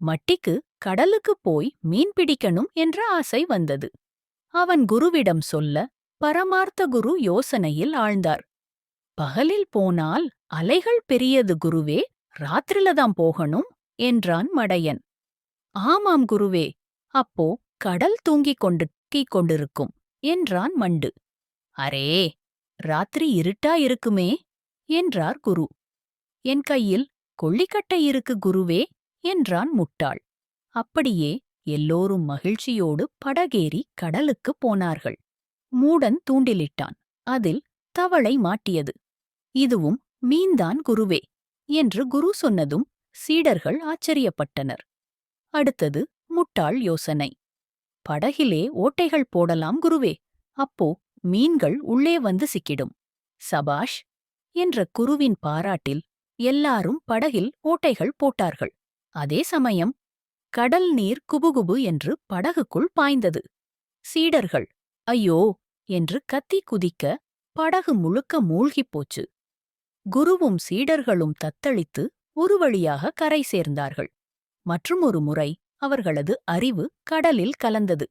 மட்டிக்கு கடலுக்குப் போய் மீன் பிடிக்கணும் என்ற ஆசை வந்தது. அவன் குருவிடம் சொல்ல பரமார்த்த குரு யோசனையில் ஆழ்ந்தார். பகலில் போனால் அலைகள் பெரியது குருவே ராத்திரிலதான் போகணும் என்றான் மடையன். ஆமாம் குருவே அப்போ கடல் தூங்கிக் கொண்டு கொண்டிருக்கும் என்றான் மண்டு. அரே ராத்திரி இருட்டா இருக்குமே என்றார் குரு. என் கையில் கொள்ளிக்கட்டை இருக்கு குருவே என்றான் முட்டாள். அப்படியே எல்லோரும் மகிழ்ச்சியோடு படகேறி கடலுக்குப் போனார்கள். மூடன் தூண்டிலிட்டான். அதில் தவளை மாட்டியது. இதுவும் மீன்தான் குருவே என்று குரு சொன்னதும் சீடர்கள் ஆச்சரியப்பட்டனர். அடுத்தது முட்டாள் யோசனை. படகிலே ஓட்டைகள் போடலாம் குருவே. அப்போ மீன்கள் உள்ளே வந்து சிக்கிடும். சபாஷ் என்ற குருவின் பாராட்டில் எல்லாரும் படகில் ஓட்டைகள் போட்டார்கள். அதே சமயம் கடல் நீர் குபுகுபு என்று படகுக்குள் பாய்ந்தது. சீடர்கள் ஐயோ! என்று கத்தி குதிக்க படகு முழுக்க மூழ்கிப் போச்சு. குருவும் சீடர்களும் தத்தளித்து ஒரு வழியாக கரை சேர்ந்தார்கள். மற்றும் ஒரு முறை அவர்களது அறிவு கடலில் கலந்தது.